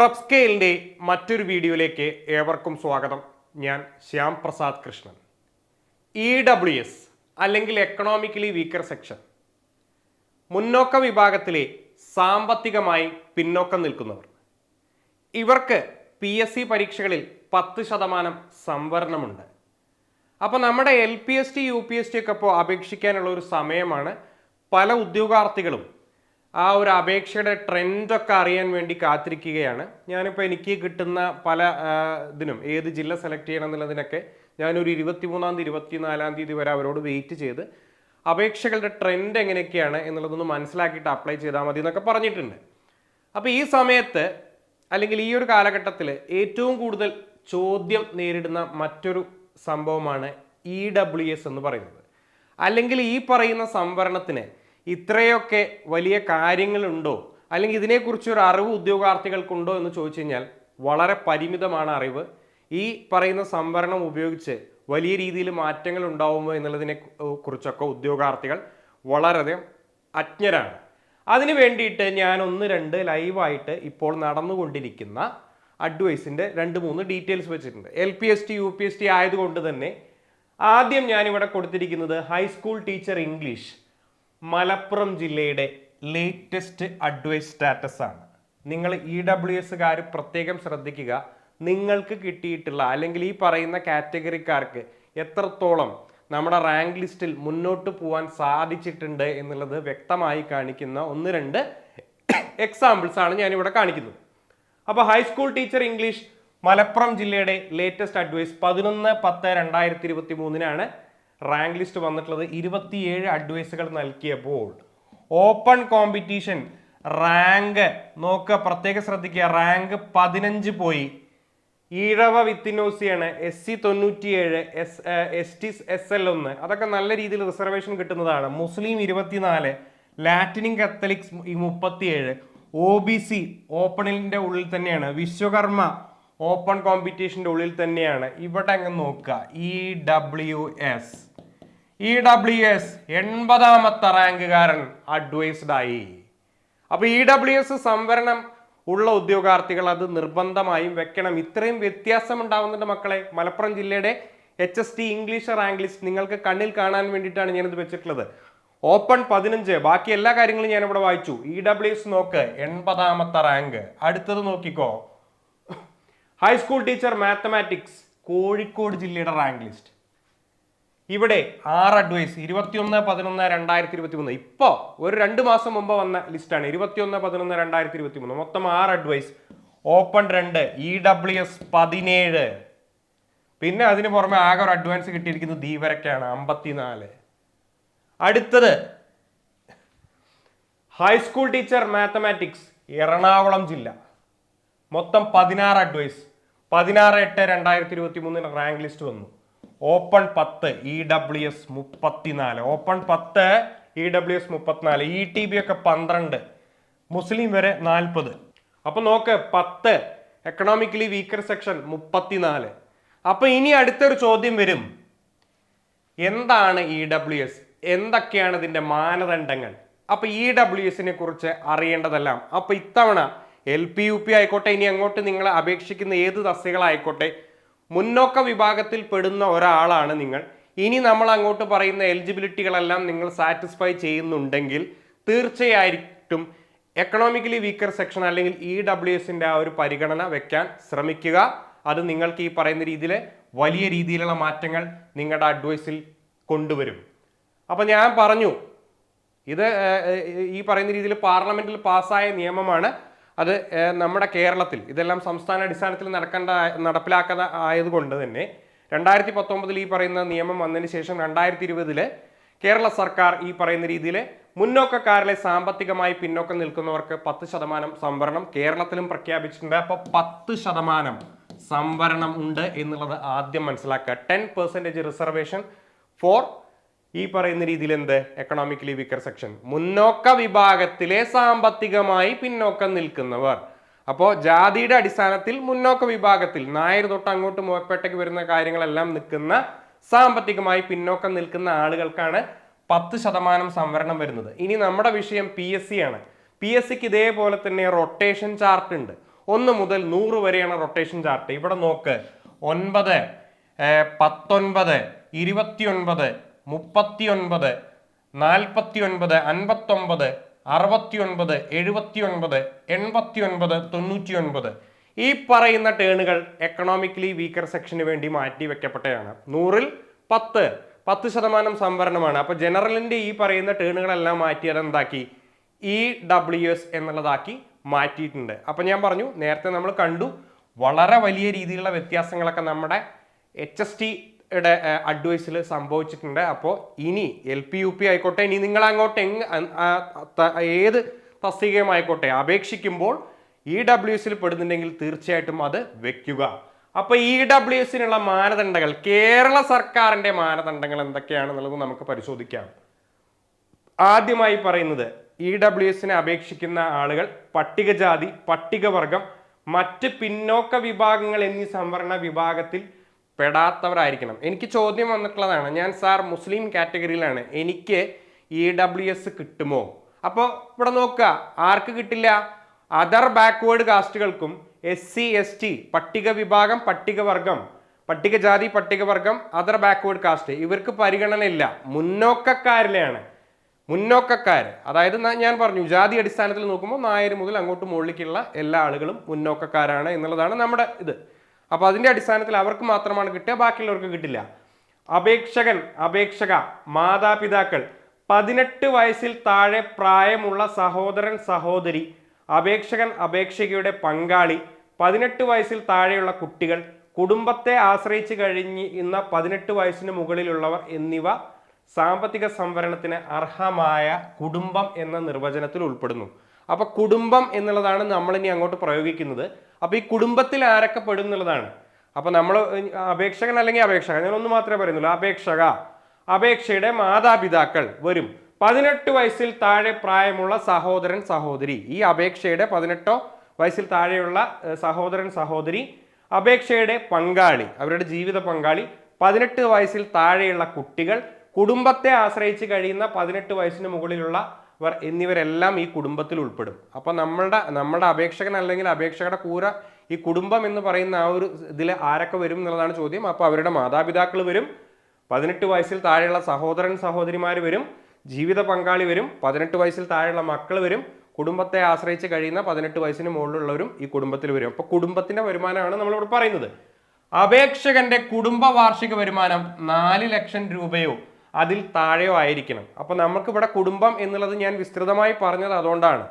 പ്രബ് സ്കെയിലിന്റെ മറ്റൊരു വീഡിയോയിലേക്ക് ഏവർക്കും സ്വാഗതം. ഞാൻ Shyam Prasad Krishnan. E W S അല്ലെങ്കിൽ എക്കണോമിക്കലി വീക്കർ സെക്ഷൻ മുന്നോക്ക വിഭാഗത്തിലെ സാമ്പത്തികമായി പിന്നോക്കം നിൽക്കുന്നവർ. ഇവർക്ക് പി എസ് സി പരീക്ഷകളിൽ പത്ത് ശതമാനം സംവരണമുണ്ട്. അപ്പോൾ നമ്മുടെ L P S T U P S T ഒക്കെ ഇപ്പോൾ അപേക്ഷിക്കാനുള്ള ഒരു സമയമാണ്. പല ഉദ്യോഗാർത്ഥികളും ആ ഒരു അപേക്ഷയുടെ ട്രെൻഡൊക്കെ അറിയാൻ വേണ്ടി കാത്തിരിക്കുകയാണ്. ഞാനിപ്പോൾ എനിക്ക് കിട്ടുന്ന പല ഇതിനും ഏത് ജില്ല സെലക്ട് ചെയ്യണം എന്നുള്ളതിനൊക്കെ ഞാനൊരു ഇരുപത്തിമൂന്നാം തീയതി ഇരുപത്തിനാലാം തീയതി വരെ അവരോട് വെയിറ്റ് ചെയ്ത് അപേക്ഷകളുടെ ട്രെൻഡ് എങ്ങനെയൊക്കെയാണ് എന്നുള്ളതൊന്ന് മനസ്സിലാക്കിയിട്ട് അപ്ലൈ ചെയ്താൽ മതി എന്നൊക്കെ പറഞ്ഞിട്ടുണ്ട്. അപ്പോൾ ഈ സമയത്ത് അല്ലെങ്കിൽ ഈ ഒരു കാലഘട്ടത്തിൽ ഏറ്റവും കൂടുതൽ ചോദ്യം നേരിടുന്ന മറ്റൊരു സംഭവമാണ് ഇ ഡബ്ല്യു എസ് എന്ന് പറയുന്നത്. അല്ലെങ്കിൽ ഈ പറയുന്ന സംവരണത്തിന് ഇത്രയൊക്കെ വലിയ കാര്യങ്ങളുണ്ടോ? അല്ലെങ്കിൽ ഇതിനെക്കുറിച്ചൊരു അറിവ് ഉദ്യോഗാർത്ഥികൾക്കുണ്ടോ എന്ന് ചോദിച്ചു കഴിഞ്ഞാൽ വളരെ പരിമിതമാണ് അറിവ്. ഈ പറയുന്ന സംവരണം ഉപയോഗിച്ച് വലിയ രീതിയിൽ മാറ്റങ്ങൾ ഉണ്ടാവുമോ എന്നുള്ളതിനെ കുറിച്ചൊക്കെ ഉദ്യോഗാർത്ഥികൾ വളരെയധികം അജ്ഞരാണ്. അതിനു വേണ്ടിയിട്ട് ഞാൻ ഒന്ന് രണ്ട് ലൈവായിട്ട് ഇപ്പോൾ നടന്നുകൊണ്ടിരിക്കുന്ന അഡ്വൈസിന്റെ രണ്ട് മൂന്ന് ഡീറ്റെയിൽസ് വെച്ചിട്ടുണ്ട്. L P S T U P S T ആയതുകൊണ്ട് തന്നെ ആദ്യം ഞാനിവിടെ കൊടുത്തിരിക്കുന്നത് ഹൈസ്കൂൾ ടീച്ചർ ഇംഗ്ലീഷ്. മലപ്പുറം ജില്ലയുടെ ലേറ്റസ്റ്റ് അഡ്വൈസ് സ്റ്റാറ്റസ് ആണ്. നിങ്ങൾ ഇ ഡബ്ല്യു എസ്സുകാർ പ്രത്യേകം ശ്രദ്ധിക്കുക. നിങ്ങൾക്ക് കിട്ടിയിട്ടുള്ള അല്ലെങ്കിൽ ഈ പറയുന്ന കാറ്റഗറിക്കാർക്ക് എത്രത്തോളം നമ്മുടെ റാങ്ക് ലിസ്റ്റിൽ മുന്നോട്ട് പോകാൻ സാധിച്ചിട്ടുണ്ട് എന്നുള്ളത് വ്യക്തമായി കാണിക്കുന്ന ഒന്ന് രണ്ട് എക്സാമ്പിൾസ് ആണ് ഞാനിവിടെ കാണിക്കുന്നത്. അപ്പോൾ ഹൈസ്കൂൾ ടീച്ചർ ഇംഗ്ലീഷ് മലപ്പുറം ജില്ലയുടെ ലേറ്റസ്റ്റ് അഡ്വൈസ് പതിനൊന്ന് പത്ത് രണ്ടായിരത്തി ഇരുപത്തി മൂന്നിനാണ് റാങ്ക് ലിസ്റ്റ് വന്നിട്ടുള്ളത് ഇരുപത്തിയേഴ് അഡ്വൈസുകൾ നൽകിയപ്പോൾ ഓപ്പൺ കോമ്പറ്റീഷൻ റാങ്ക് നോക്കുക പ്രത്യേകം ശ്രദ്ധിക്കുക. റാങ്ക് പതിനഞ്ച് പോയി. ഈഴവ വിത്തിനോസിയാണ് എസ് സി തൊണ്ണൂറ്റിയേഴ് S S T S L ഒന്ന്. അതൊക്കെ നല്ല രീതിയിൽ റിസർവേഷൻ കിട്ടുന്നതാണ്. മുസ്ലിം ഇരുപത്തിനാല് ലാറ്റിനിൻ കത്തലിക്സ് മുപ്പത്തിയേഴ്. ഒ ബി സി ഓപ്പണിലിന്റെ ഉള്ളിൽ തന്നെയാണ്. വിശ്വകർമ്മ ഓപ്പൺ കോമ്പറ്റീഷന്റെ ഉള്ളിൽ തന്നെയാണ്. ഇവിടെ അങ്ങ് നോക്കുക. E W S E W S എൺപതാമത്തെ റാങ്കുകാരൻ അഡ്വൈസ്ഡ് ആയി. അപ്പൊ ഇ ഡബ്ല്യു എസ് സംവരണം ഉള്ള ഉദ്യോഗാർത്ഥികൾ അത് നിർബന്ധമായും വെക്കണം. ഇത്രയും വ്യത്യാസം ഉണ്ടാവുന്നുണ്ട് മക്കളെ. മലപ്പുറം ജില്ലയുടെ H S T English rank list നിങ്ങൾക്ക് കണ്ണിൽ കാണാൻ വേണ്ടിയിട്ടാണ് ഞാനിത് വെച്ചിട്ടുള്ളത്. ഓപ്പൺ പതിനഞ്ച്. ബാക്കി എല്ലാ കാര്യങ്ങളും ഞാൻ ഇവിടെ വായിച്ചു. ഇ ഡബ്ല്യു എസ് നോക്ക്. എൺപതാമത്തെ റാങ്ക്. അടുത്തത് നോക്കിക്കോ. ഹൈസ്കൂൾ ടീച്ചർ മാത്തമാറ്റിക്സ് കോഴിക്കോട് ജില്ലയുടെ റാങ്ക് ലിസ്റ്റ് ഇവിടെ ആറ് അഡ്വൈസ് ഇരുപത്തിയൊന്ന് പതിനൊന്ന് രണ്ടായിരത്തി ഇരുപത്തി മൂന്ന് ഇപ്പോൾ ഒരു രണ്ട് മാസം മുമ്പ് വന്ന ലിസ്റ്റാണ് ഇരുപത്തിയൊന്ന് പതിനൊന്ന് രണ്ടായിരത്തി ഇരുപത്തി മൂന്ന് മൊത്തം ആറ് അഡ്വൈസ് ഓപ്പൺ രണ്ട് ഇ ഡബ്ല്യു എസ് പതിനേഴ്. പിന്നെ അതിന് പുറമെ ആകെ ഒരു അഡ്വാൻസ് കിട്ടിയിരിക്കുന്നത് ദീപരക്കാണ് അമ്പത്തിനാല്. അടുത്തത് ഹൈസ്കൂൾ ടീച്ചർ മാത്തമാറ്റിക്സ് എറണാകുളം ജില്ല. മൊത്തം പതിനാറ് അഡ്വൈസ് പതിനാറ് എട്ട് രണ്ടായിരത്തി ഇരുപത്തി മൂന്നിന് റാങ്ക് ലിസ്റ്റ് വന്നു. ഓപ്പൺ പത്ത് ഇ ഡബ്ല്യു എസ് മുപ്പത്തിനാല്. ഓപ്പൺ പത്ത് ഇ ഡബ്ല്യു എസ് മുപ്പത്തിനാല്. ഇ ടി ബി ഒക്കെ പന്ത്രണ്ട്. മുസ്ലിം വരെ നാൽപ്പത്. അപ്പം നോക്ക് പത്ത് എക്കണോമിക്കലി വീക്കർ സെക്ഷൻ മുപ്പത്തിനാല്. അപ്പം ഇനി അടുത്തൊരു ചോദ്യം വരും. എന്താണ് ഇ ഡബ്ല്യു എസ് എന്തൊക്കെയാണ് ഇതിന്റെ മാനദണ്ഡങ്ങൾ? അപ്പോൾ ഇ ഡബ്ല്യു എസിനെ കുറിച്ച് അറിയേണ്ടതെല്ലാം. അപ്പോൾ ഇത്തവണ എൽ പി യു പി ആയിക്കോട്ടെ ഇനി അങ്ങോട്ട് നിങ്ങൾ അപേക്ഷിക്കുന്ന ഏത് തസ്തികളായിക്കോട്ടെ മുന്നോക്ക വിഭാഗത്തിൽ പെടുന്ന ഒരാളാണ് നിങ്ങൾ. ഇനി നമ്മൾ അങ്ങോട്ട് പറയുന്ന എലിജിബിലിറ്റികളെല്ലാം നിങ്ങൾ സാറ്റിസ്ഫൈ ചെയ്യുന്നുണ്ടെങ്കിൽ തീർച്ചയായിട്ടും എക്കണോമിക്കലി വീക്കർ സെക്ഷൻ അല്ലെങ്കിൽ ഇ ഡബ്ല്യു എസിന്റെ ആ ഒരു പരിഗണന വെക്കാൻ ശ്രമിക്കുക. അത് നിങ്ങൾക്ക് ഈ പറയുന്ന രീതിയിൽ വലിയ രീതിയിലുള്ള മാറ്റങ്ങൾ നിങ്ങളുടെ അഡ്വൈസിൽ കൊണ്ടുവരും. അപ്പോൾ ഞാൻ പറഞ്ഞു ഇത് ഈ പറയുന്ന രീതിയിൽ പാർലമെന്റിൽ പാസ്സായ നിയമമാണ്. അത് നമ്മുടെ കേരളത്തിൽ ഇതെല്ലാം സംസ്ഥാന അടിസ്ഥാനത്തിൽ നടക്കേണ്ട നടപ്പിലാക്കുന്ന ആയതുകൊണ്ട് തന്നെ രണ്ടായിരത്തി പത്തൊമ്പതിൽ ഈ പറയുന്ന നിയമം വന്നതിന് ശേഷം രണ്ടായിരത്തി ഇരുപതിൽ കേരള സർക്കാർ ഈ പറയുന്ന രീതിയിൽ മുന്നോക്കക്കാരിലെ സാമ്പത്തികമായി പിന്നോക്കം നിൽക്കുന്നവർക്ക് പത്ത് ശതമാനം സംവരണം കേരളത്തിലും പ്രഖ്യാപിച്ചിട്ടുണ്ട്. അപ്പോൾ പത്ത് ശതമാനം സംവരണം ഉണ്ട് എന്നുള്ളത് ആദ്യം മനസ്സിലാക്കുക. ടെൻ പെർസെന്റേജ് റിസർവേഷൻ ഫോർ ഈ പറയുന്ന രീതിയിൽ എന്ത്? എക്കണോമിക്കലി വീക്കർ സെക്ഷൻ മുന്നോക്ക വിഭാഗത്തിലെ സാമ്പത്തികമായി പിന്നോക്കം നിൽക്കുന്നവർ. അപ്പോൾ ജാതിയുടെ അടിസ്ഥാനത്തിൽ മുന്നോക്ക വിഭാഗത്തിൽ നായർ തൊട്ട് അങ്ങോട്ട് മുഖപ്പേട്ടയ്ക്ക് വരുന്ന കാര്യങ്ങളെല്ലാം നിൽക്കുന്ന സാമ്പത്തികമായി പിന്നോക്കം നിൽക്കുന്ന ആളുകൾക്കാണ് പത്ത് ശതമാനം സംവരണം വരുന്നത്. ഇനി നമ്മുടെ വിഷയം പി എസ് സി ആണ്. പി എസ് സിക്ക് ഇതേപോലെ തന്നെ റൊട്ടേഷൻ ചാർട്ട് ഉണ്ട്. ഒന്ന് മുതൽ നൂറ് വരെയാണ് റൊട്ടേഷൻ ചാർട്ട് ഇവിടെ നോക്ക്. ഒൻപത് പത്തൊൻപത് ഇരുപത്തിയൊൻപത് മുപ്പത്തിയൊൻപത് നാൽപ്പത്തിയൊൻപത് അൻപത്തൊമ്പത് അറുപത്തിയൊൻപത് എഴുപത്തിയൊൻപത് എൺപത്തിയൊൻപത് തൊണ്ണൂറ്റിയൊൻപത്. ഈ പറയുന്ന ടേണുകൾ എക്കണോമിക്കലി വീക്കർ സെക്ഷന് വേണ്ടി മാറ്റി വെക്കപ്പെട്ടതാണ് നൂറിൽ പത്ത്. പത്ത് ശതമാനം സംവരണമാണ്. അപ്പോൾ ജനറലിന്റെ ഈ പറയുന്ന ടേണുകളെല്ലാം മാറ്റി അതെന്താക്കി? ഇ ഡബ്ല്യു എസ് എന്നുള്ളതാക്കി മാറ്റിയിട്ടുണ്ട്. അപ്പൊ ഞാൻ പറഞ്ഞു നേരത്തെ നമ്മൾ കണ്ടു വളരെ വലിയ രീതിയിലുള്ള വ്യത്യാസങ്ങളൊക്കെ നമ്മുടെ എച്ച് എസ് ടിയുടെ അഡ്വൈസിൽ സംഭവിച്ചിട്ടുണ്ട്. അപ്പോൾ ഇനി എൽ പി യു പി ആയിക്കോട്ടെ ഇനി നിങ്ങൾ അങ്ങോട്ട് എങ് ഏത് തസ്തികയുമായിക്കോട്ടെ അപേക്ഷിക്കുമ്പോൾ ഇ ഡബ്ല്യു എസിൽ പെടുന്നുണ്ടെങ്കിൽ തീർച്ചയായിട്ടും അത് വെക്കുക. അപ്പോൾ ഇ ഡബ്ല്യു എസിനുള്ള മാനദണ്ഡങ്ങൾ കേരള സർക്കാരിന്റെ മാനദണ്ഡങ്ങൾ എന്തൊക്കെയാണെന്നുള്ളത് നമുക്ക് പരിശോധിക്കാം. ആദ്യമായി പറയുന്നത് ഇ ഡബ്ല്യു എസിനെ അപേക്ഷിക്കുന്ന ആളുകൾ പട്ടികജാതി പട്ടികവർഗം മറ്റ് പിന്നോക്ക വിഭാഗങ്ങൾ എന്നീ സംവരണ വിഭാഗത്തിൽ പെടാത്തവരായിരിക്കണം. എനിക്ക് ചോദ്യം വന്നിട്ടുള്ളതാണ്. ഞാൻ സാർ മുസ്ലിം കാറ്റഗറിയിലാണ്. എനിക്ക് ഇ ഡബ്ല്യു എസ് കിട്ടുമോ? അപ്പോൾ ഇവിടെ നോക്കുക. ആർക്ക് കിട്ടില്ല? അതർ ബാക്ക്വേഡ് കാസ്റ്റുകൾക്കും എസ് സി എസ് ടി പട്ടിക വിഭാഗം പട്ടികവർഗം പട്ടികജാതി പട്ടികവർഗം അതർ ബാക്ക്വേഡ് കാസ്റ്റ്. ഇവർക്ക് പരിഗണന പരിഗണനയില്ല മുന്നോക്കക്കാരിലെയാണ്. മുന്നോക്കക്കാർ. അതായത് ഞാൻ പറഞ്ഞു ജാതി അടിസ്ഥാനത്തിൽ നോക്കുമ്പോൾ നായർ മുതൽ അങ്ങോട്ട് മുകളിലേക്കുള്ള എല്ലാ ആളുകളും മുന്നോക്കക്കാരാണ് എന്നുള്ളതാണ് നമ്മുടെ ഇത്. അപ്പോൾ അതിന്റെ അടിസ്ഥാനത്തിൽ അവർക്ക് മാത്രമാണ് കിട്ടുക ബാക്കിയുള്ളവർക്ക് കിട്ടില്ല. അപേക്ഷകൻ അപേക്ഷക മാതാപിതാക്കൾ പതിനെട്ട് വയസ്സിൽ താഴെ പ്രായമുള്ള സഹോദരൻ സഹോദരി അപേക്ഷകൻ അപേക്ഷകയുടെ പങ്കാളി പതിനെട്ട് വയസ്സിൽ താഴെയുള്ള കുട്ടികൾ കുടുംബത്തെ ആശ്രയിച്ച് കഴിഞ്ഞിരുന്ന പതിനെട്ട് വയസ്സിന് മുകളിലുള്ളവർ എന്നിവ സാമ്പത്തിക സംവരണത്തിന് അർഹമായ കുടുംബം എന്ന നിർവചനത്തിൽ ഉൾപ്പെടുന്നു. അപ്പോൾ കുടുംബം എന്നുള്ളതാണ് നമ്മളിനി അങ്ങോട്ട് പ്രയോഗിക്കുന്നത്. അപ്പൊ ഈ കുടുംബത്തിൽ ആരൊക്കെ പെടും എന്നുള്ളതാണ്. അപ്പൊ നമ്മൾ അപേക്ഷകൻ അല്ലെങ്കിൽ അപേക്ഷക ഒന്ന് മാത്രമേ പറയുന്നുള്ളൂ. അപേക്ഷക അപേക്ഷയുടെ മാതാപിതാക്കൾ വരും. പതിനെട്ട് വയസ്സിൽ താഴെ പ്രായമുള്ള സഹോദരൻ സഹോദരി. ഈ അപേക്ഷയുടെ പതിനെട്ടോ വയസ്സിൽ താഴെയുള്ള സഹോദരൻ സഹോദരി. അപേക്ഷയുടെ പങ്കാളി അവരുടെ ജീവിത പങ്കാളി. പതിനെട്ട് വയസ്സിൽ താഴെയുള്ള കുട്ടികൾ. കുടുംബത്തെ ആശ്രയിച്ച് കഴിയുന്ന പതിനെട്ട് വയസ്സിന് മുകളിലുള്ളവർ എന്നിവരെല്ലാം ഈ കുടുംബത്തിൽ ഉൾപ്പെടും. അപ്പോൾ നമ്മളുടെ നമ്മുടെ അപേക്ഷകൻ അല്ലെങ്കിൽ അപേക്ഷകരുടെ കൂര ഈ കുടുംബം എന്ന് പറയുന്ന ആ ഒരു ഇതിൽ ആരൊക്കെ വരും എന്നുള്ളതാണ് ചോദ്യം. അപ്പോൾ അവരുടെ മാതാപിതാക്കൾ വരും പതിനെട്ട് വയസ്സിൽ താഴെയുള്ള സഹോദരൻ സഹോദരിമാർ വരും ജീവിത പങ്കാളി വരും പതിനെട്ട് വയസ്സിൽ താഴെയുള്ള മക്കൾ വരും കുടുംബത്തെ ആശ്രയിച്ച് കഴിയുന്ന പതിനെട്ട് വയസ്സിന് മുകളിലുള്ളവരും ഈ കുടുംബത്തിൽ വരും. അപ്പോൾ കുടുംബത്തിന്റെ വരുമാനമാണ് നമ്മളിവിടെ പറയുന്നത്. അപേക്ഷകന്റെ കുടുംബ വാർഷിക വരുമാനം നാല് ലക്ഷം രൂപയോ അതിൽ താഴെയോ ആയിരിക്കണം. അപ്പോൾ നമുക്കിവിടെ കുടുംബം എന്നുള്ളത് ഞാൻ വിസ്തൃതമായി പറഞ്ഞത് അതുകൊണ്ടാണ്.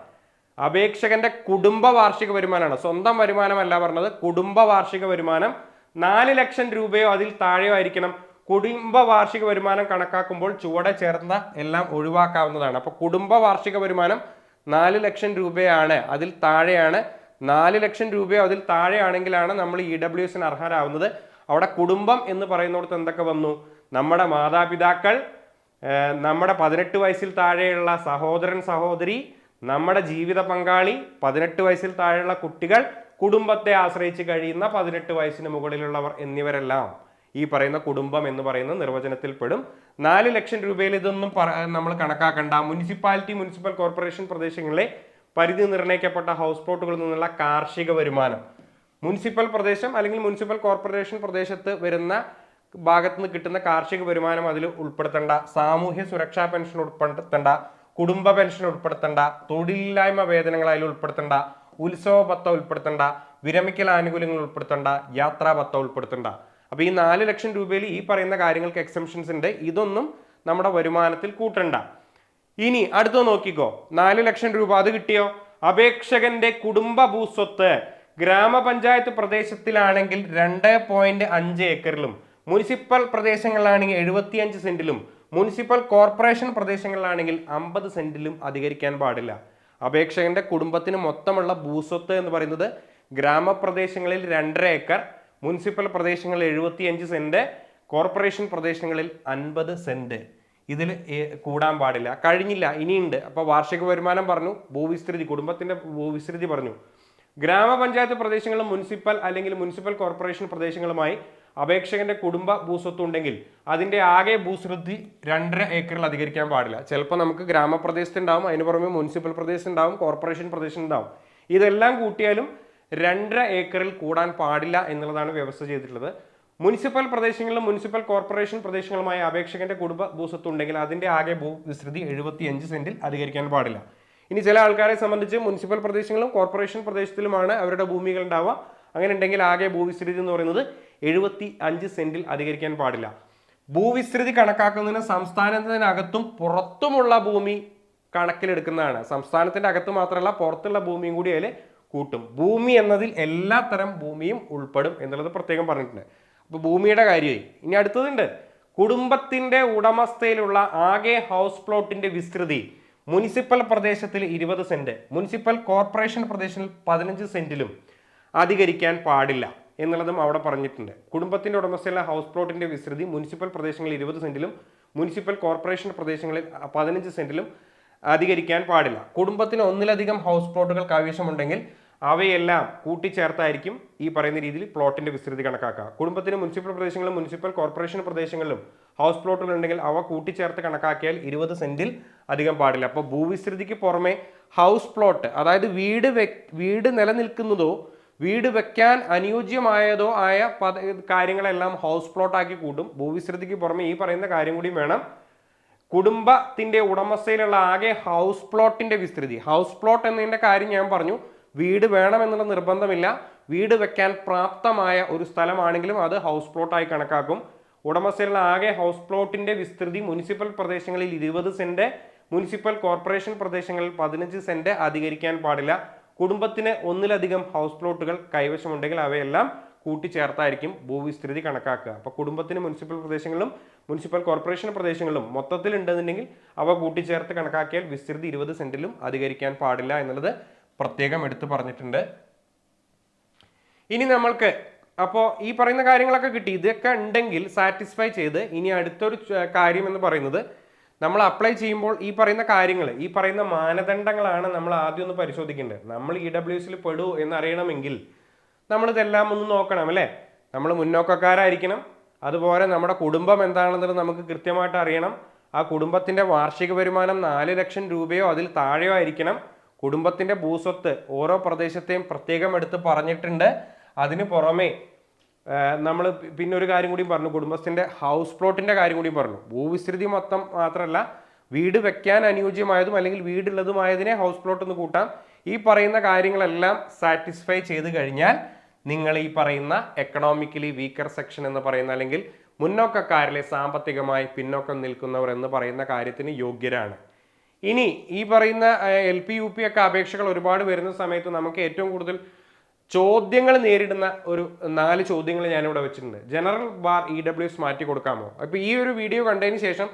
അപേക്ഷകന്റെ കുടുംബ വാർഷിക വരുമാനമാണ്. സ്വന്തം വരുമാനമല്ല പറഞ്ഞത്. കുടുംബ വാർഷിക വരുമാനം നാല് ലക്ഷം രൂപയോ അതിൽ താഴെയോ ആയിരിക്കണം. കുടുംബ വാർഷിക വരുമാനം കണക്കാക്കുമ്പോൾ ചുവടെ ചേർന്ന എല്ലാം ഒഴിവാക്കാവുന്നതാണ്. അപ്പോൾ കുടുംബ വാർഷിക വരുമാനം നാല് ലക്ഷം രൂപയാണ്. അതിൽ താഴെയാണ്. നാല് ലക്ഷം രൂപയോ അതിൽ താഴെയാണെങ്കിലാണ് നമ്മൾ ഇ ഡബ്ല്യു എസിന് അവിടെ കുടുംബം എന്ന് പറയുന്നിടത്ത് എന്തൊക്കെ വന്നു? നമ്മുടെ മാതാപിതാക്കൾ നമ്മുടെ പതിനെട്ട് വയസ്സിൽ താഴെയുള്ള സഹോദരൻ സഹോദരി നമ്മുടെ ജീവിത പങ്കാളി പതിനെട്ട് വയസ്സിൽ താഴെയുള്ള കുട്ടികൾ കുടുംബത്തെ ആശ്രയിച്ച് കഴിയുന്ന പതിനെട്ട് വയസ്സിന് മുകളിലുള്ളവർ എന്നിവരെല്ലാം ഈ പറയുന്ന കുടുംബം എന്ന് പറയുന്ന നിർവചനത്തിൽ പെടും നാല് ലക്ഷം രൂപയിൽ ഇതൊന്നും നമ്മൾ കണക്കാക്കണ്ട. മുനിസിപ്പാലിറ്റി മുനിസിപ്പൽ കോർപ്പറേഷൻ പ്രദേശങ്ങളിലെ പരിധി നിർണയിക്കപ്പെട്ട ഹൗസ് പ്ലോട്ടുകളിൽ നിന്നുള്ള കാർഷിക വരുമാനം. മുനിസിപ്പൽ പ്രദേശം അല്ലെങ്കിൽ മുനിസിപ്പൽ കോർപ്പറേഷൻ പ്രദേശത്ത് വരുന്ന ഭാഗത്ത് നിന്ന് കിട്ടുന്ന കാർഷിക വരുമാനം അതിൽ ഉൾപ്പെടുത്തേണ്ട സാമൂഹ്യ സുരക്ഷാ പെൻഷൻ ഉൾപ്പെടുത്തേണ്ട കുടുംബ പെൻഷൻ ഉൾപ്പെടുത്തേണ്ട തൊഴിലില്ലായ്മ വേതനങ്ങൾ അതിൽ ഉൾപ്പെടുത്തേണ്ട ഉത്സവ ഭത്ത ഉൾപ്പെടുത്തേണ്ട വിരമിക്കൽ ആനുകൂല്യങ്ങൾ ഉൾപ്പെടുത്തേണ്ട യാത്രാ ഭത്ത ഉൾപ്പെടുത്തേണ്ട. അപ്പൊ ഈ നാല് ലക്ഷം രൂപയിൽ ഈ പറയുന്ന കാര്യങ്ങൾക്ക് എക്സംഷൻസ് ഉണ്ട്. ഇതൊന്നും നമ്മുടെ വരുമാനത്തിൽ കൂട്ടണ്ട. ഇനി അടുത്ത നോക്കിക്കോ. നാല് ലക്ഷം രൂപ അത് കിട്ടിയോ? അപേക്ഷകന്റെ കുടുംബ ഭൂസ്വത്ത് ഗ്രാമപഞ്ചായത്ത് പ്രദേശത്തിലാണെങ്കിൽ രണ്ട് പോയിന്റ് അഞ്ച് ഏക്കറിലും മുനിസിപ്പൽ പ്രദേശങ്ങളിലാണെങ്കിൽ എഴുപത്തിയഞ്ച് സെന്റിലും മുനിസിപ്പൽ കോർപ്പറേഷൻ പ്രദേശങ്ങളിലാണെങ്കിൽ അമ്പത് സെന്റിലും അധികരിക്കാൻ പാടില്ല. അപേക്ഷകന്റെ കുടുംബത്തിന് മൊത്തമുള്ള ഭൂസ്വത്ത് എന്ന് പറയുന്നത് ഗ്രാമപ്രദേശങ്ങളിൽ രണ്ടര ഏക്കർ മുനിസിപ്പൽ പ്രദേശങ്ങളിൽ എഴുപത്തിയഞ്ച് സെന്റ് കോർപ്പറേഷൻ പ്രദേശങ്ങളിൽ അൻപത് സെന്റ്. ഇതിൽ കൂടാൻ പാടില്ല. കഴിഞ്ഞില്ല ഇനിയുണ്ട്. അപ്പോൾ വാർഷിക വരുമാനം പറഞ്ഞു ഭൂവിസ്തൃതി കുടുംബത്തിന്റെ ഭൂവിസ്തൃതി പറഞ്ഞു. ഗ്രാമപഞ്ചായത്ത് പ്രദേശങ്ങളും മുനിസിപ്പൽ അല്ലെങ്കിൽ മുനിസിപ്പൽ കോർപ്പറേഷൻ പ്രദേശങ്ങളുമായി അപേക്ഷകന്റെ കുടുംബ ഭൂസ്വത്ത് ഉണ്ടെങ്കിൽ അതിന്റെ ആകെ ഭൂസൃദ്ധി രണ്ടര ഏക്കറിൽ അധികരിക്കാൻ പാടില്ല. ചിലപ്പോൾ നമുക്ക് ഗ്രാമപ്രദേശത്ത് ഉണ്ടാവും അതിന് പുറമെ മുനിസിപ്പൽ പ്രദേശം ഉണ്ടാവും കോർപ്പറേഷൻ പ്രദേശം ഉണ്ടാവും ഇതെല്ലാം കൂട്ടിയാലും രണ്ടര ഏക്കറിൽ കൂടാൻ പാടില്ല എന്നുള്ളതാണ് വ്യവസ്ഥ ചെയ്തിട്ടുള്ളത്. മുനിസിപ്പൽ പ്രദേശങ്ങളിലും മുനിസിപ്പൽ കോർപ്പറേഷൻ പ്രദേശങ്ങളുമായ അപേക്ഷകന്റെ കുടുംബ ഭൂസ്വത്തുണ്ടെങ്കിൽ അതിന്റെ ആകെ ഭൂ വിസ്തൃതി എഴുപത്തിയഞ്ച് സെന്റിൽ അധികരിക്കാൻ പാടില്ല. ഇനി ചില ആൾക്കാരെ സംബന്ധിച്ച് മുനിസിപ്പൽ പ്രദേശങ്ങളിലും കോർപ്പറേഷൻ പ്രദേശത്തിലുമാണ് അവരുടെ ഭൂമികൾ ഉണ്ടാവുക. അങ്ങനെ ഉണ്ടെങ്കിൽ ആകെ ഭൂവിസ്തൃതി എന്ന് പറയുന്നത് എഴുപത്തി അഞ്ച് സെന്റിൽ അധികരിക്കാൻ പാടില്ല. ഭൂവിസ്തൃതി കണക്കാക്കുന്നതിന് സംസ്ഥാനത്തിനകത്തും പുറത്തുമുള്ള ഭൂമി കണക്കിലെടുക്കുന്നതാണ്. സംസ്ഥാനത്തിന്റെ അകത്ത് മാത്രമല്ല പുറത്തുള്ള ഭൂമിയും കൂടി അതിൽ കൂട്ടും. ഭൂമി എന്നതിൽ എല്ലാ തരം ഭൂമിയും ഉൾപ്പെടും എന്നുള്ളത് പ്രത്യേകം പറഞ്ഞിട്ടുണ്ട്. അപ്പോൾ ഭൂമിയുടെ കാര്യമായി. ഇനി അടുത്തതുണ്ട്. കുടുംബത്തിന്റെ ഉടമസ്ഥയിലുള്ള ആകെ ഹൗസ് പ്ലോട്ടിന്റെ വിസ്തൃതി മുനിസിപ്പൽ പ്രദേശത്തിൽ ഇരുപത് സെന്റ് മുനിസിപ്പൽ കോർപ്പറേഷൻ പ്രദേശത്തിൽ പതിനഞ്ച് സെന്റിലും അധികരിക്കാൻ പാടില്ല എന്നുള്ളതും അവിടെ പറഞ്ഞിട്ടുണ്ട്. കുടുംബത്തിന്റെ ഉടമസ്ഥയിലുള്ള ഹൗസ് പ്ലോട്ടിന്റെ വിസ്തൃതി മുനിസിപ്പൽ പ്രദേശങ്ങളിൽ ഇരുപത് സെന്റിലും മുനിസിപ്പൽ കോർപ്പറേഷൻ പ്രദേശങ്ങളിൽ പതിനഞ്ച് സെന്റിലും അധികരിക്കാൻ പാടില്ല. കുടുംബത്തിന് ഒന്നിലധികം ഹൗസ് പ്ലോട്ടുകൾ കൈവശമുണ്ടെങ്കിൽ അവയെല്ലാം കൂട്ടിച്ചേർത്തായിരിക്കും ഈ പറയുന്ന രീതിയിൽ പ്ലോട്ടിന്റെ വിസ്തൃതി കണക്കാക്കുക. കുടുംബത്തിന് മുനിസിപ്പൽ പ്രദേശങ്ങളിലും മുനിസിപ്പൽ കോർപ്പറേഷൻ പ്രദേശങ്ങളിലും ഹൗസ് പ്ലോട്ടുകൾ ഉണ്ടെങ്കിൽ അവ കൂട്ടിച്ചേർത്ത് കണക്കാക്കിയാൽ ഇരുപത് സെന്റിൽ അധികം പാടില്ല. അപ്പോൾ ഭൂവിസ്തൃതിക്ക് പുറമെ ഹൗസ് പ്ലോട്ട് അതായത് വീട് വീട് നിലനിൽക്കുന്നതോ വീട് വെക്കാൻ അനുയോജ്യമായതോ ആയ പദ കാര്യങ്ങളെല്ലാം ഹൗസ് പ്ലോട്ടാക്കി കൂട്ടും. ഭൂവിസ്തൃതിക്ക് പുറമെ ഈ പറയുന്ന കാര്യം കൂടി വേണം. കുടുംബത്തിന്റെ ഉടമസ്ഥയിലുള്ള ആകെ ഹൗസ് പ്ലോട്ടിന്റെ വിസ്തൃതി. ഹൗസ് പ്ലോട്ട് എന്നതിന്റെ കാര്യം ഞാൻ പറഞ്ഞു. വീട് വേണമെന്നുള്ള നിർബന്ധമില്ല. വീട് വെക്കാൻ പ്രാപ്തമായ ഒരു സ്ഥലമാണെങ്കിലും അത് ഹൗസ് പ്ലോട്ടായി കണക്കാക്കും. ഉടമസ്ഥയിലുള്ള ആകെ ഹൗസ് പ്ലോട്ടിന്റെ വിസ്തൃതി മുനിസിപ്പൽ പ്രദേശങ്ങളിൽ ഇരുപത് സെന്റ് മുനിസിപ്പൽ കോർപ്പറേഷൻ പ്രദേശങ്ങളിൽ പതിനഞ്ച് സെന്റ് അധികരിക്കാൻ പാടില്ല. കുടുംബത്തിന് ഒന്നിലധികം ഹൗസ് പ്ലോട്ടുകൾ കൈവശമുണ്ടെങ്കിൽ അവയെല്ലാം കൂട്ടിച്ചേർത്തായിരിക്കും ഭൂവിസ്തൃതി കണക്കാക്കുക. അപ്പോൾ കുടുംബത്തിന് മുനിസിപ്പൽ പ്രദേശങ്ങളിലും മുനിസിപ്പൽ കോർപ്പറേഷൻ പ്രദേശങ്ങളിലും മൊത്തത്തിൽ ഉണ്ടെന്നുണ്ടെങ്കിൽ അവ കൂട്ടിച്ചേർത്ത് കണക്കാക്കിയാൽ വിസ്തൃതി ഇരുപത് സെന്റിലും അധികരിക്കാൻ പാടില്ല എന്നുള്ളത് പ്രത്യേകം എടുത്തു പറഞ്ഞിട്ടുണ്ട്. ഇനി നമ്മൾക്ക് അപ്പോൾ ഈ പറയുന്ന കാര്യങ്ങളൊക്കെ കിട്ടി. ഇതൊക്കെ ഉണ്ടെങ്കിൽ സാറ്റിസ്ഫൈ ചെയ്ത് ഇനി അടുത്തൊരു കാര്യം എന്ന് പറയുന്നത് നമ്മൾ അപ്ലൈ ചെയ്യുമ്പോൾ ഈ പറയുന്ന കാര്യങ്ങൾ ഈ പറയുന്ന മാനദണ്ഡങ്ങളാണ് നമ്മൾ ആദ്യം ഒന്ന് പരിശോധിക്കേണ്ടത്. നമ്മൾ ഇ ഡബ്ല്യു എസിൽ പെടൂ എന്നറിയണമെങ്കിൽ നമ്മളിതെല്ലാം ഒന്ന് നോക്കണം അല്ലേ? നമ്മൾ മുന്നോക്കക്കാരായിരിക്കണം. അതുപോലെ നമ്മുടെ കുടുംബം എന്താണെന്നുള്ളത് നമുക്ക് കൃത്യമായിട്ട് അറിയണം. ആ കുടുംബത്തിന്റെ വാർഷിക വരുമാനം നാല് ലക്ഷം രൂപയോ അതിൽ താഴെയോ ആയിരിക്കണം. കുടുംബത്തിന്റെ ഭൂസ്വത്ത് ഓരോ പ്രദേശത്തെയും പ്രത്യേകം എടുത്ത് പറഞ്ഞിട്ടുണ്ട്. അതിന് പുറമെ നമ്മൾ പിന്നെ ഒരു കാര്യം കൂടി പറഞ്ഞു. കുടുംബത്തിന്റെ ഹൗസ് പ്ലോട്ടിന്റെ കാര്യം കൂടി പറഞ്ഞു. ഭൂവിസ്തൃതി മൊത്തം മാത്രമല്ല വീട് വെക്കാൻ അനുയോജ്യമായതും അല്ലെങ്കിൽ വീടുള്ളതുമായതിനെ ഹൗസ് പ്ലോട്ട് എന്ന് കൂട്ടാം. ഈ പറയുന്ന കാര്യങ്ങളെല്ലാം സാറ്റിസ്ഫൈ ചെയ്ത് കഴിഞ്ഞാൽ നിങ്ങൾ ഈ പറയുന്ന എക്കണോമിക്കലി വീക്കർ സെക്ഷൻ എന്ന് പറയുന്ന അല്ലെങ്കിൽ മുന്നോക്കക്കാരിലെ സാമ്പത്തികമായി പിന്നോക്കം നിൽക്കുന്നവർ എന്ന് പറയുന്ന കാര്യത്തിന് യോഗ്യരാണ്. ഇനി ഈ പറയുന്ന എൽ പി യു പി ഒക്കെ അപേക്ഷകൾ ഒരുപാട് വരുന്ന സമയത്ത് നമുക്ക് ഏറ്റവും കൂടുതൽ ചോദ്യങ്ങൾ നേരിടുന്ന ഒരു നാല് ചോദ്യങ്ങൾ ഞാനിവിടെ വെച്ചിട്ടുണ്ട്. General bar E W S മാറ്റി കൊടുക്കാമോ? അപ്പൊ ഈ ഒരു വീഡിയോ കണ്ടതിന് ശേഷം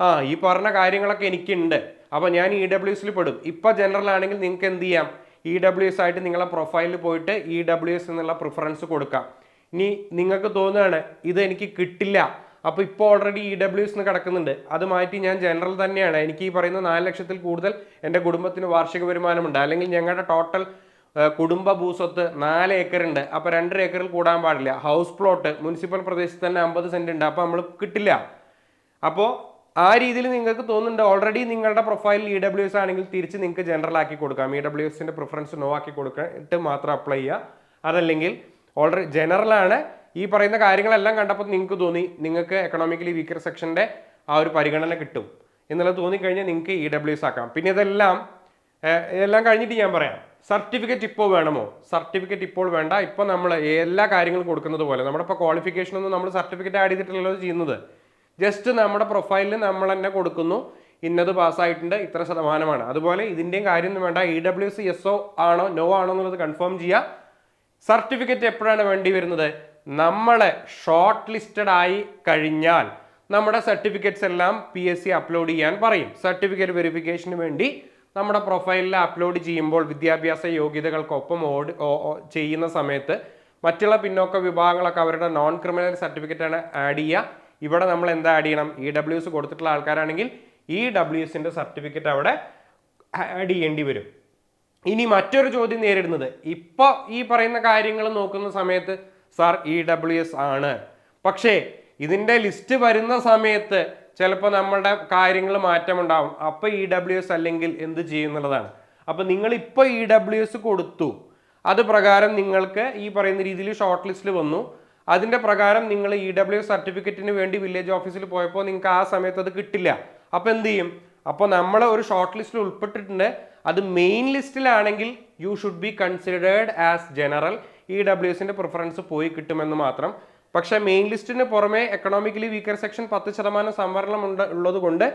ആ ഈ പറഞ്ഞ കാര്യങ്ങളൊക്കെ എനിക്കുണ്ട്. അപ്പോൾ ഞാൻ ഇ ഡബ്ല്യു എസിൽ പെടും. ഇപ്പൊ ജനറൽ ആണെങ്കിൽ നിങ്ങൾക്ക് എന്ത് ചെയ്യാം? ഇ ഡബ്ല്യു എസ് ആയിട്ട് നിങ്ങളെ പ്രൊഫൈലിൽ പോയിട്ട് ഇ ഡബ്ല്യു എസ് എന്നുള്ള പ്രിഫറൻസ് കൊടുക്കാം. ഇനി നിങ്ങൾക്ക് തോന്നുകയാണ് ഇത് എനിക്ക് കിട്ടില്ല. അപ്പോൾ ഇപ്പോൾ ഓൾറെഡി ഇ ഡബ്ല്യു എസ് കിടക്കുന്നുണ്ട്. അത് മാറ്റി ഞാൻ ജനറൽ തന്നെയാണ്. എനിക്ക് ഈ പറയുന്ന നാല് ലക്ഷത്തിൽ കൂടുതൽ എന്റെ കുടുംബത്തിന് വാർഷിക വരുമാനമുണ്ട്. അല്ലെങ്കിൽ ഞങ്ങളുടെ ടോട്ടൽ കുടുംബ ഭൂസ്വത്ത് നാല് ഏക്കർ ഉണ്ട്. അപ്പൊ രണ്ടര ഏക്കറിൽ കൂടാൻ പാടില്ല. ഹൗസ് പ്ലോട്ട് മുനിസിപ്പൽ പ്രദേശത്ത് തന്നെ അമ്പത് സെന്റ് ഉണ്ട്. അപ്പോൾ നമ്മൾ കിട്ടില്ല. അപ്പോൾ ആ രീതിയിൽ നിങ്ങൾക്ക് തോന്നുന്നുണ്ട് ഓൾറെഡി നിങ്ങളുടെ പ്രൊഫൈലിൽ ഇ ഡബ്ല്യു എസ് ആണെങ്കിൽ തിരിച്ച് നിങ്ങൾക്ക് ജനറൽ ആക്കി കൊടുക്കാം. ഇ ഡബ്ല്യു എസിന്റെ പ്രിഫറൻസ് നോ ആക്കി കൊടുക്കിട്ട് മാത്രം അപ്ലൈ ചെയ്യുക അതല്ലെങ്കിൽ ഓൾറെഡി ജനറൽ ആണ്. ഈ പറയുന്ന കാര്യങ്ങളെല്ലാം കണ്ടപ്പോൾ നിങ്ങൾക്ക് തോന്നി നിങ്ങൾക്ക് എക്കണോമിക്കലി വീക്കർ സെക്ഷന്റെ ആ ഒരു പരിഗണന കിട്ടും. എന്നുള്ളത് തോന്നിക്കഴിഞ്ഞാൽ നിങ്ങൾക്ക് ഇ ഡബ്ല്യു എസ് ആക്കാം. പിന്നെ ഇതെല്ലാം ഇതെല്ലാം കഴിഞ്ഞിട്ട് ഞാൻ പറയാം. സർട്ടിഫിക്കറ്റ് ഇപ്പോൾ വേണമോ? സർട്ടിഫിക്കറ്റ് ഇപ്പോൾ വേണ്ട. ഇപ്പോൾ നമ്മൾ എല്ലാ കാര്യങ്ങളും കൊടുക്കുന്നത് പോലെ നമ്മുടെ ഇപ്പോൾ ക്വാളിഫിക്കേഷൻ ഒന്നും നമ്മൾ സർട്ടിഫിക്കറ്റ് ആഡ് ചെയ്തിട്ടില്ലല്ലോ ചെയ്യുന്നത്. ജസ്റ്റ് നമ്മുടെ പ്രൊഫൈലിൽ നമ്മൾ തന്നെ കൊടുക്കുന്നു. ഇന്നത് പാസ്സായിട്ടുണ്ട് ഇത്ര ശതമാനമാണ്. അതുപോലെ ഇതിന്റെയും കാര്യമൊന്നും വേണ്ട. E W C S O ആണോ നോ ആണോ എന്നുള്ളത് കൺഫേം ചെയ്യുക. സർട്ടിഫിക്കറ്റ് എപ്പോഴാണ് വേണ്ടി വരുന്നത്? നമ്മളെ ഷോർട്ട് ലിസ്റ്റഡ് ആയി കഴിഞ്ഞാൽ നമ്മുടെ സർട്ടിഫിക്കറ്റ്സ് എല്ലാം പി എസ് സി അപ്ലോഡ് ചെയ്യാൻ പറയും. സർട്ടിഫിക്കറ്റ് വെരിഫിക്കേഷന് വേണ്ടി നമ്മുടെ പ്രൊഫൈലിൽ അപ്ലോഡ് ചെയ്യുമ്പോൾ വിദ്യാഭ്യാസ യോഗ്യതകൾക്കൊപ്പം ഓടി ചെയ്യുന്ന സമയത്ത് മറ്റുള്ള പിന്നോക്ക വിഭാഗങ്ങളൊക്കെ അവരുടെ നോൺ ക്രിമിനൽ സർട്ടിഫിക്കറ്റ് ആണ് ആഡ് ചെയ്യുക. ഇവിടെ നമ്മൾ എന്താ ആഡ് ചെയ്യണം? ഇ ഡബ്ല്യു എസ് കൊടുത്തിട്ടുള്ള ആൾക്കാരാണെങ്കിൽ ഇ ഡബ്ല്യു എസിന്റെ സർട്ടിഫിക്കറ്റ് അവിടെ ആഡ് ചെയ്യേണ്ടി വരും. ഇനി മറ്റൊരു ചോദ്യം നേരിടുന്നത്. ഇപ്പോൾ ഈ പറയുന്ന കാര്യങ്ങൾ നോക്കുന്ന സമയത്ത് സാർ ഇ ഡബ്ല്യു എസ് ആണ്. പക്ഷേ ഇതിന്റെ ലിസ്റ്റ് വരുന്ന സമയത്ത് ചിലപ്പോൾ നമ്മളുടെ കാര്യങ്ങൾ മാറ്റമുണ്ടാവും അപ്പൊ ഇ ഡബ്ല്യു എസ് അല്ലെങ്കിൽ എന്ത് ചെയ്യും എന്നുള്ളതാണ്. അപ്പൊ നിങ്ങൾ ഇപ്പൊ ഇ ഡബ്ല്യു എസ് കൊടുത്തു. അത് പ്രകാരം നിങ്ങൾക്ക് ഈ പറയുന്ന രീതിയിൽ ഷോർട്ട് ലിസ്റ്റിൽ വന്നു. അതിന്റെ പ്രകാരം നിങ്ങൾ ഇ ഡബ്ല്യു സർട്ടിഫിക്കറ്റിന് വേണ്ടി വില്ലേജ് ഓഫീസിൽ പോയപ്പോൾ നിങ്ങൾക്ക് ആ സമയത്ത് അത് കിട്ടില്ല. അപ്പോൾ എന്ത് ചെയ്യും? അപ്പോൾ നമ്മൾ ഒരു ഷോർട്ട് ലിസ്റ്റിൽ ഉൾപ്പെട്ടിട്ടുണ്ട്. അത് main ലിസ്റ്റിലാണെങ്കിൽ you should be considered as general E W എസിന്റെ പ്രിഫറൻസ് പോയി കിട്ടുമെന്ന് മാത്രം. പക്ഷേ മെയിൻ ലിസ്റ്റിന് പുറമെ എക്കണോമിക്കലി വീക്കർ സെക്ഷൻ പത്ത് ശതമാനം സംവരണം ഉണ്ട് ഉള്ളത് കൊണ്ട്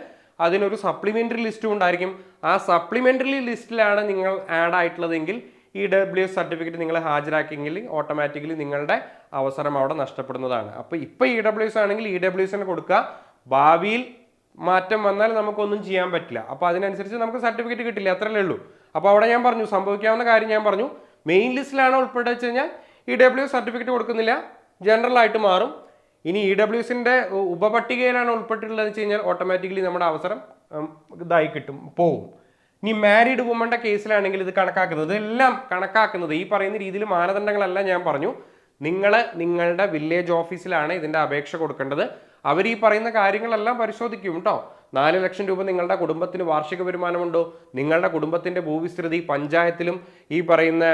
അതിനൊരു സപ്ലിമെന്ററി ലിസ്റ്റും ഉണ്ടായിരിക്കും. ആ സപ്ലിമെന്ററി ലിസ്റ്റിലാണ് നിങ്ങൾ ആഡ് ആയിട്ടുള്ളതെങ്കിൽ ഈ ഡബ്ല്യു സർട്ടിഫിക്കറ്റ് നിങ്ങൾ ഹാജരാക്കിയെങ്കിൽ ഓട്ടോമാറ്റിക്കലി നിങ്ങളുടെ അവസരം അവിടെ നഷ്ടപ്പെടുന്നതാണ്. അപ്പോൾ ഇപ്പോൾ ഇ ഡബ്ല്യു എസ് ആണെങ്കിൽ ഇ ഡബ്ല്യു എസിന് കൊടുക്കുക. ഭാവിയിൽ മാറ്റം വന്നാൽ നമുക്കൊന്നും ചെയ്യാൻ പറ്റില്ല. അപ്പോൾ അതിനനുസരിച്ച് നമുക്ക് സർട്ടിഫിക്കറ്റ് കിട്ടില്ല അത്രയല്ലേ ഉള്ളൂ. അപ്പോൾ അവിടെ ഞാൻ പറഞ്ഞു സംഭവിക്കാവുന്ന കാര്യം ഞാൻ പറഞ്ഞു. മെയിൻ ലിസ്റ്റിലാണ് ഉൾപ്പെടുത്തി വെച്ച് കഴിഞ്ഞാൽ ഇ ഡബ്ല്യു സർട്ടിഫിക്കറ്റ് കൊടുക്കുന്നില്ല. ജനറൽ ആയിട്ട് മാറും. ഇനി ഇ ഡബ്ല്യു എസിന്റെ ഉപപട്ടികയിലാണ് ഉൾപ്പെട്ടിട്ടുള്ളത് വെച്ച് കഴിഞ്ഞാൽ ഓട്ടോമാറ്റിക്കലി നമ്മുടെ അവസരം ഇതായി കിട്ടും പോവും. ഇനി മാരീഡ് വുമന്റെ കേസിലാണെങ്കിൽ ഇത് കണക്കാക്കുന്നത് ഇതെല്ലാം കണക്കാക്കുന്നത് ഈ പറയുന്ന രീതിയിൽ മാനദണ്ഡങ്ങളെല്ലാം ഞാൻ പറഞ്ഞു. നിങ്ങൾ നിങ്ങളുടെ വില്ലേജ് ഓഫീസിലാണ് ഇതിന്റെ അപേക്ഷ കൊടുക്കേണ്ടത്. അവർ ഈ പറയുന്ന കാര്യങ്ങളെല്ലാം പരിശോധിക്കും കേട്ടോ നാല് ലക്ഷം രൂപ നിങ്ങളുടെ കുടുംബത്തിന് വാർഷിക വരുമാനമുണ്ടോ? നിങ്ങളുടെ കുടുംബത്തിന്റെ ഭൂവിസ്തൃതി പഞ്ചായത്തിലും ഈ പറയുന്ന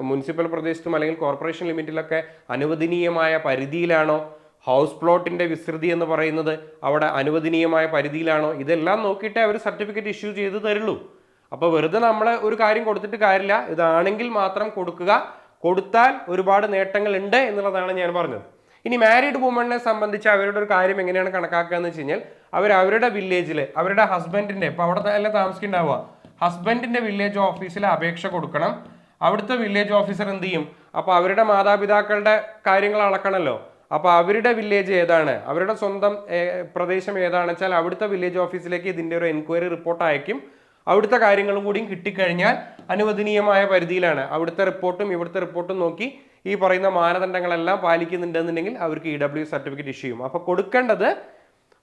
മുനിസിപ്പൽ പ്രദേശത്തും അല്ലെങ്കിൽ കോർപ്പറേഷൻ ലിമിറ്റിലൊക്കെ അനുവദനീയമായ പരിധിയിലാണോ? ഹൗസ് പ്ലോട്ടിന്റെ വിസ്തൃതി എന്ന് പറയുന്നത് അവിടെ അനുവദനീയമായ പരിധിയിലാണോ? ഇതെല്ലാം നോക്കിയിട്ടേ അവർ സർട്ടിഫിക്കറ്റ് ഇഷ്യൂ ചെയ്ത് തരുള്ളൂ. അപ്പോൾ വെറുതെ നമ്മൾ ഒരു കാര്യം കൊടുത്തിട്ട് കാര്യമില്ല. ഇതാണെങ്കിൽ മാത്രം കൊടുക്കുക. കൊടുത്താൽ ഒരുപാട് നേട്ടങ്ങളുണ്ട് എന്നുള്ളതാണ് ഞാൻ പറഞ്ഞത്. ഇനി മാരീഡ് വുമണിനെ സംബന്ധിച്ച് അവരുടെ ഒരു കാര്യം എങ്ങനെയാണ് കണക്കാക്കുക എന്ന് വെച്ച് കഴിഞ്ഞാൽ അവർ അവരുടെ വില്ലേജിൽ അവരുടെ ഹസ്ബൻഡിന്റെ ഇപ്പോൾ അവിടെ അല്ലേ താമസിക്കുന്നുണ്ടാവുക? ഹസ്ബൻഡിന്റെ വില്ലേജ് ഓഫീസിൽ അപേക്ഷ കൊടുക്കണം. അവിടുത്തെ വില്ലേജ് ഓഫീസർ എന്ത് ചെയ്യും? അപ്പോൾ അവരുടെ മാതാപിതാക്കളുടെ കാര്യങ്ങൾ അളക്കണമല്ലോ അപ്പോൾ അവരുടെ വില്ലേജ് ഏതാണ്? അവരുടെ സ്വന്തം പ്രദേശം ഏതാണെന്ന് വെച്ചാൽ അവിടുത്തെ വില്ലേജ് ഓഫീസിലേക്ക് ഇതിന്റെ ഒരു എൻക്വയറി റിപ്പോർട്ട് അയക്കും. അവിടുത്തെ കാര്യങ്ങളും കൂടിയും കിട്ടിക്കഴിഞ്ഞാൽ അനുവദനീയമായ പരിധിയിലാണ്. അവിടുത്തെ റിപ്പോർട്ടും ഇവിടുത്തെ റിപ്പോർട്ടും നോക്കി ഈ പറയുന്ന മാനദണ്ഡങ്ങളെല്ലാം പാലിക്കുന്നുണ്ടെന്നുണ്ടെങ്കിൽ അവർക്ക് ഇ ഡബ്ല്യു സർട്ടിഫിക്കറ്റ് ഇഷ്യൂ ചെയ്യും. അപ്പോൾ കൊടുക്കേണ്ടത്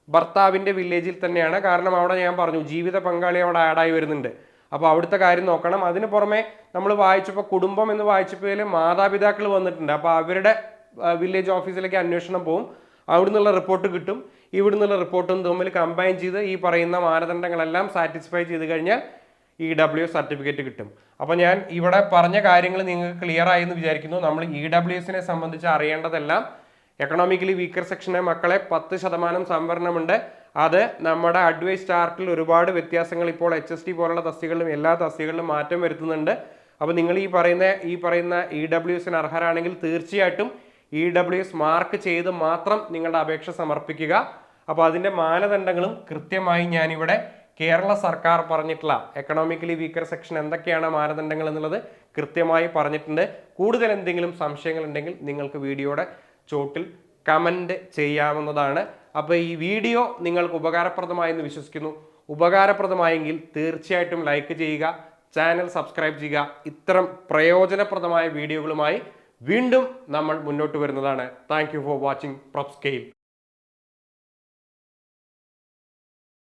ഭർത്താവിന്റെ വില്ലേജിൽ തന്നെയാണ്. കാരണം അവിടെ ഞാൻ പറഞ്ഞു ജീവിത പങ്കാളി അവിടെ ആഡായി വരുന്നുണ്ട്. അപ്പോൾ അവിടുത്തെ കാര്യം നോക്കണം. അതിന് പുറമെ നമ്മൾ വായിച്ചപ്പോൾ കുടുംബം എന്ന് വായിച്ചപ്പോൾ മാതാപിതാക്കൾ വന്നിട്ടുണ്ട്. അപ്പോൾ അവരുടെ വില്ലേജ് ഓഫീസിലേക്ക് അന്വേഷണം പോകും അവിടെ നിന്നുള്ള റിപ്പോർട്ട് കിട്ടും. ഇവിടെ നിന്നുള്ള റിപ്പോർട്ടും തമ്മിൽ കമ്പൈൻ ചെയ്ത് ഈ പറയുന്ന മാനദണ്ഡങ്ങളെല്ലാം സാറ്റിസ്ഫൈ ചെയ്ത് കഴിഞ്ഞാൽ ഇ ഡബ്ല്യു സർട്ടിഫിക്കറ്റ് കിട്ടും. അപ്പോൾ ഞാൻ ഇവിടെ പറഞ്ഞ കാര്യങ്ങൾ നിങ്ങൾക്ക് ക്ലിയർ ആയി എന്ന് വിചാരിക്കുന്നു. നമ്മൾ ഇ ഡബ്ല്യു എസിനെ സംബന്ധിച്ച് അറിയേണ്ടതെല്ലാം എക്കണോമിക്കലി വീക്കർ സെക്ഷനെ മക്കളെ പത്ത് ശതമാനം സംവരണമുണ്ട്. അത് നമ്മുടെ അഡ്വൈസ് ചാർട്ടിൽ ഒരുപാട് വ്യത്യാസങ്ങൾ ഇപ്പോൾ എച്ച് എസ് ടി പോലുള്ള തസ്തികളിലും എല്ലാ തസ്തികളിലും മാറ്റം വരുത്തുന്നുണ്ട്. അപ്പോൾ നിങ്ങൾ ഈ പറയുന്ന ഈ പറയുന്ന ഇ ഡബ്ല്യു എസിന് അർഹരാണെങ്കിൽ തീർച്ചയായിട്ടും ഇ ഡബ്ല്യു എസ് മാർക്ക് ചെയ്ത് മാത്രം നിങ്ങളുടെ അപേക്ഷ സമർപ്പിക്കുക. അപ്പോൾ അതിന്റെ മാനദണ്ഡങ്ങളും കൃത്യമായി ഞാനിവിടെ കേരള സർക്കാർ പറഞ്ഞിട്ടുള്ള എക്കണോമിക്കലി വീക്കർ സെക്ഷൻ എന്തൊക്കെയാണ് മാനദണ്ഡങ്ങൾ എന്നുള്ളത് കൃത്യമായി പറഞ്ഞിട്ടുണ്ട്. കൂടുതൽ എന്തെങ്കിലും സംശയങ്ങൾ ഉണ്ടെങ്കിൽ നിങ്ങൾക്ക് വീഡിയോയുടെ ചോട്ടിൽ കമന്റ് ചെയ്യാവുന്നതാണ്. അപ്പോൾ ഈ വീഡിയോ നിങ്ങൾക്ക് ഉപകാരപ്രദമായെന്ന് വിശ്വസിക്കുന്നു. ഉപകാരപ്രദമായെങ്കിൽ തീർച്ചയായിട്ടും ലൈക്ക് ചെയ്യുക ചാനൽ സബ്സ്ക്രൈബ് ചെയ്യുക. ഇത്തരം പ്രയോജനപ്രദമായ വീഡിയോകളുമായി വീണ്ടും നമ്മൾ മുന്നോട്ട് വരുന്നതാണ്. Thank for watching prop scale